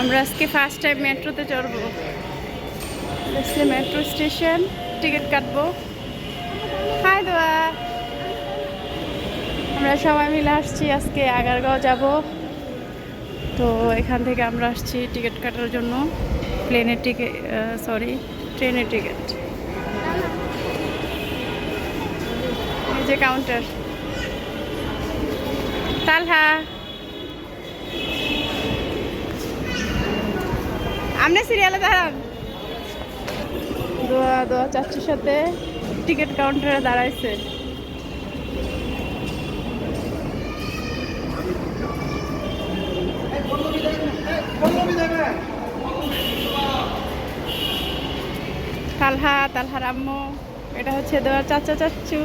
আমরা আজকে first time মেট্রোতে চড়বো। দেখছি মেট্রো স্টেশন টিকিট কাটবো। হাই দোয়া। আমরা সবাই মিলে আসছি, আজকে আগারগাঁও যাব। তো এখান থেকে আমরা আসছি টিকিট কাটার জন্য। প্লেনের টিকিট সরি ট্রেনের টিকিট এই যে কাউন্টার তালহা। আপনি সিরিয়ালে দাঁড়ান। দোয়া দোয়া চাচ্ছির সাথে টিকিট কাউন্টারে দাঁড়াইছে। তালহা, তালহার আম্মু, এটা হচ্ছে দোয়ার চাচা চাচ্চু।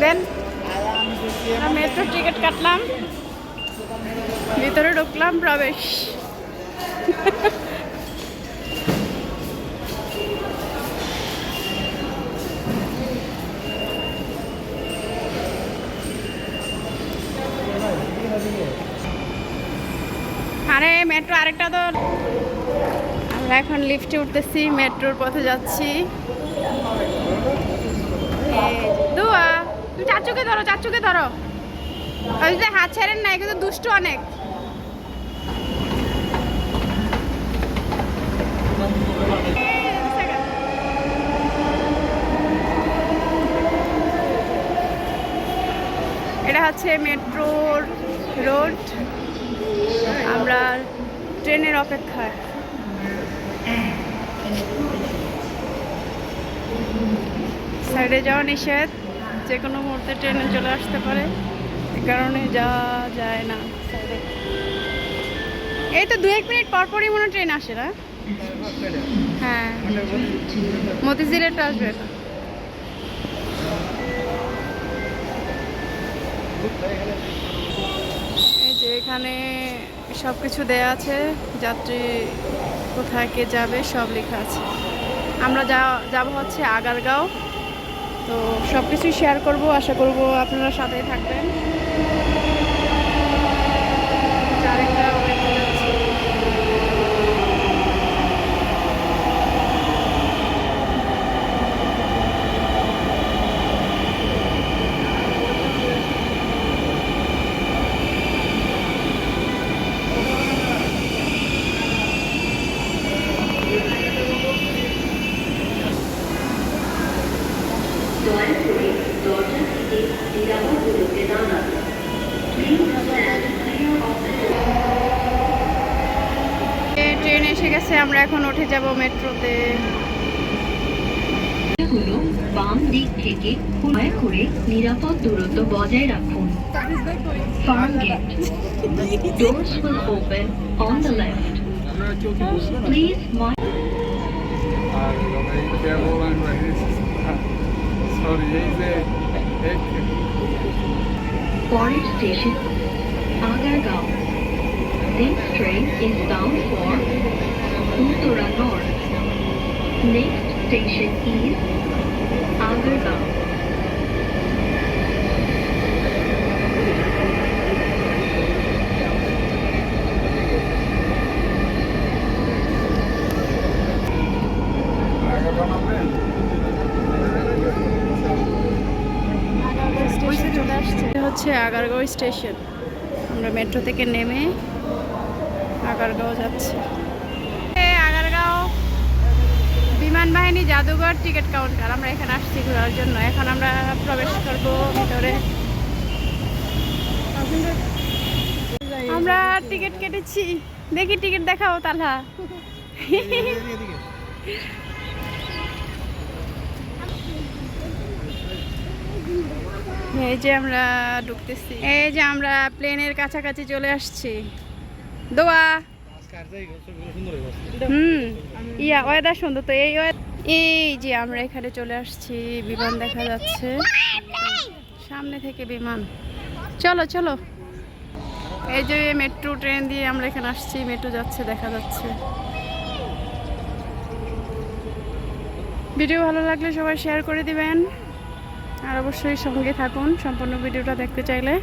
দেন মেট্রো টিকিট কাটলাম। ভিতরে ঢুকলাম, প্রবেশ। আরে, মেট্রো আরেকটা তো আমরা এখন লিফটে উঠতেছি, মেট্রোর পথে যাচ্ছি। দুয়া, তুমি চাচুকে ধরো চাচুকে ধরো। ওই যে হাত ছাড়েন না কিন্তু দুষ্টু অনেক। এটা হচ্ছে মেট্রোর রোড। আমরা ট্রেনের অপেক্ষায়। সাইডে যাওয়া নিষেধ যে কোনো মুহূর্তে ট্রেনে চলে আসতে পারে। কারণে যাওয়া যায় না। এই তো দু এক মিনিট পর পরই মনে ট্রেন আসে না? হ্যাঁ। মতিঝিলেরটা আসবে এই যে এখানে সব কিছু দেয়া আছে, যাত্রী কোথায় কে যাবে সব লেখা আছে। আমরা যা, যাব হচ্ছে আগারগাঁও। তো সব কিছুই শেয়ার করব, আশা করব আপনারা সাথেই থাকবেন আরেকটা wait করে আছে। দয়া করে দরজা থেকে নিরাপদ দূরত্বে দাঁড়ান please stand clear of the A, train এসে গেছে আমরা এখন উঠে যাব মেট্রোতে। হলো বাম দিক থেকে দয়া করে নিরাপদ দূরত্ব বজায় রাখুন। ফার্ম গেট আর সরি এই যে Foreign station, Agargaon. This train is bound for Uttura North. Next station is Agargaon. Agargaon. হচ্ছে আগারগাঁও স্টেশন। আমরা মেট্রো থেকে নেমে আগারগাঁও যাচ্ছি। আগারগাঁও বিমান বাহিনী জাদুঘর টিকিট কাউন্টার। আমরা এখানে আসছি ঘোরার জন্য। এখন আমরা প্রবেশ করব ভিতরে। আমরা টিকিট কেটেছি। দেখি টিকিট দেখাও তাহলে এই যে আমরা ঢুকতেছি। এই যে আমরা প্লেনের কাছাকাছি চলে আসছি। দোয়া। হুম, ইয়া ওয়েদার সুন্দর তো, এই এই যে আমরা এখানে চলে আসছি, বিমান দেখা যাচ্ছে। সামনে থেকে বিমান। চলো চলো। এই যে মেট্রো ট্রেন দিয়ে আমরা এখানে আসছি মেট্রো যাচ্ছে, দেখা যাচ্ছে। ভিডিও ভালো লাগলে সবাই শেয়ার করে দিবেন। আর অবশ্যই সঙ্গে থাকুন সম্পূর্ণ ভিডিওটা দেখতে চাইলে।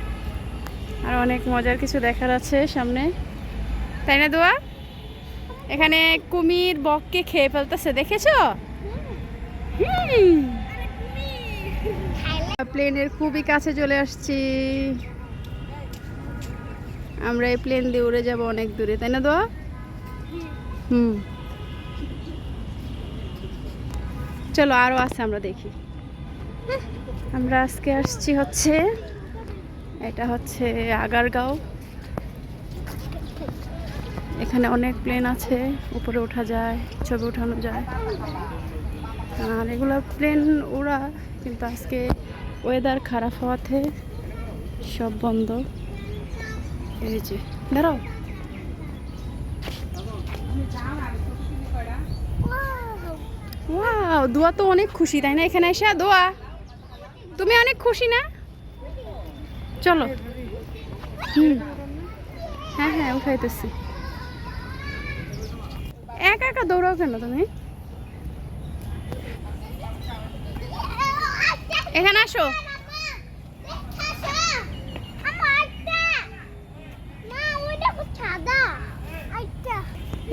আর অনেক মজার কিছু দেখার আছে সামনে। তাই না, দোয়া? এখানে কুমির বককে খেয়ে ফেলতেছে, দেখেছ। প্লেনের খুবই কাছে চলে আসছি। আমরা এই প্লেন দিয়ে উড়ে যাব অনেক দূরে, তাই না, দোয়া? হুম। চলো আরও আছে, আমরা দেখি। আমরা আজকে আসছি হচ্ছে, এটা হচ্ছে আগারগাঁও। এখানে অনেক প্লেন আছে, উপরে ওঠা যায়, ছবি ওঠানো যায়। আর এগুলো প্লেন ওড়া, কিন্তু আজকে ওয়েদার খারাপ হওয়াতে সব বন্ধ। এই যে, দাঁড়াও। দোয়া তো অনেক খুশি, তাই না? এখানে এসে দোয়া। তুমি অনেক খুশি না? চলো। হ্যাঁ হ্যাঁ উঠাইতেছি। একা একা দৌড়াও কেন তুমি? এখানে আসো।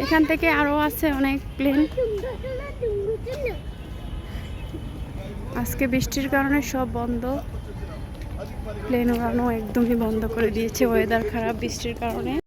এখান থেকে আরও আছে অনেক প্লেন আজকে বৃষ্টির কারণে সব বন্ধ। প্লেন উড়ানো একদমই বন্ধ করে দিয়েছে। ওয়েদার খারাপ বৃষ্টির কারণে।